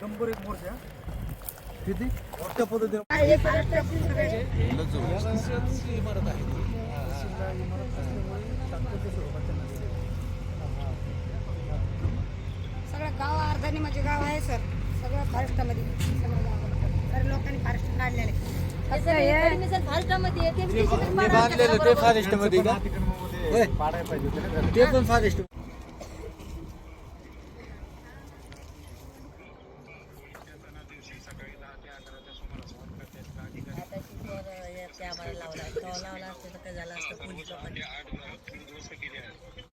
शंभर एक मोर्चा किती? त्या पद्धतीने. सगळं गाव अर्धानी म्हणजे गाव आहे सर. सगळं फॉरेस्टमध्ये सगळं लोकांनी फॉरेस्ट काढलेले हे येते ते बांधलेलं ते फॉरेस्टमध्ये का? होय. ते पण फॉरेस्ट आम्हाला लावला. लावला असतं तर काय झालं असतं पोलीस लोकांनी.